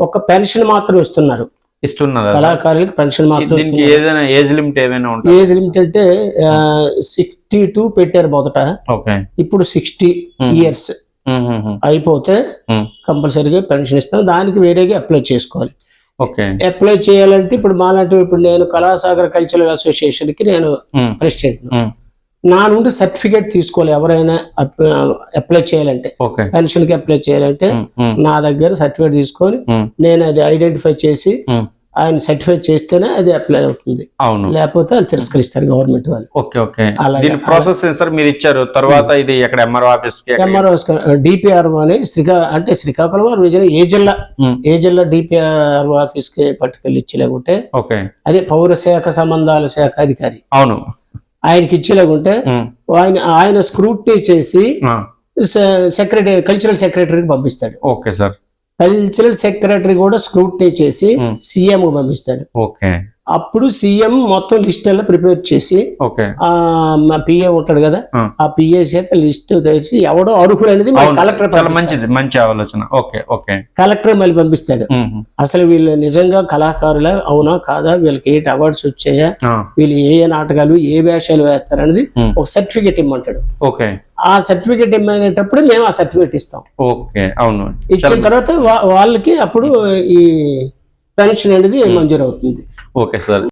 ఒక పెన్షన్ మాత్రం ఇస్తున్నారు. ఇస్తున్నారు కళాకారులకు పెన్షన్ మాత్రం ఏదైనా ఏజ్ లిమిట్ ఏమైనా ఏజ్ లిమిట్ అంటే సిక్స్టీ టూ పెట్టారు మొదట. ఇప్పుడు సిక్స్టీ ఇయర్స్. అయిపోతే. కంపల్సరీగా పెన్షన్ ఇస్తాం. దానికి వేరేగా అప్లై చేసుకోవాలి. అప్లై చేయాలంటే ఇప్పుడు మాలాంటి ఇప్పుడు నేను కళాసాగర్ కల్చరల్ అసోసియేషన్కి నేను. ప్రెసిడెంట్. నా నుండి సర్టిఫికేట్ తీసుకోవాలి ఎవరైనా అప్- అప్లై చేయాలంటే. పెన్షన్కి అప్లై చేయాలంటే నా దగ్గర సర్టిఫికేట్ తీసుకొని నేను అది ఐడెంటిఫై చేసి. ఆయన సర్టిఫై చేస్తేనే అది అప్లై అవుతుంది. అవును. లేకపోతే అది తిరస్కరిస్తారు గవర్నమెంట్ వాళ్ళు. Okay okay. అలాగే. దీని ప్రాసెస్ సార్? మీరు ఇచ్చారు. తర్వాత ఇది ఎక్కడ? ఎంఆర్ఓ ఆఫీస్ ఎంఆర్ఓ డిపిఆర్ అని శ్రీకా అంటే శ్రీకాకుళం వారు విజయనగరం ఏ జిల్లా. ఏ జిల్లా డిపిఆర్ ఆఫీస్కి పట్టుకెళ్ళి ఇచ్చేలాగుంటే ఓకే. అదే పౌర శాఖ సంబంధాల శాఖ అధికారి. అవును. ఆయనకి ఇచ్చేలాగుంటే. ఆయన ఆయన స్క్రూట్నీ చేసి సెక్రటరీ కల్చరల్ సెక్రటరీకి పంపిస్తాడు. Okay sir. కల్చరల్ సెక్రటరీ కూడా స్క్రూట్నీ చేసి. సీఎం పంపిస్తాడు. ఓకే. అప్పుడు సీఎం మొత్తం లిస్ట్ అలా ప్రిపేర్ చేసి మా పిఏ ఉంటాడు కదా ఆ. పిఏ చేత లిస్ట్ తెచ్చి ఎవడో అర్హుడు అనేది కలెక్టర్ మంచిది మంచి ఆలోచన. Okay okay. కలెక్టర్ మళ్ళీ పంపిస్తాడు. అసలు వీళ్ళు నిజంగా కళాకారులా? అవునా? కాదా? వీళ్ళకి ఏ అవార్డ్స్ వచ్చాయా? వీళ్ళు ఏ నాటకాలు ఏ వేషాలు వేస్తారనేది. ఒక సర్టిఫికేట్ ఇమ్మంటాడు. ఓకే. ఆ సర్టిఫికేట్ ఇమ్మనేటప్పుడు మేము ఆ సర్టిఫికేట్ ఇస్తాం. ఓకే అవును. ఇచ్చిన తర్వాత వాళ్ళకి అప్పుడు ఈ పెన్షన్ అనేది మంజూరు అవుతుంది ఓకే సార్.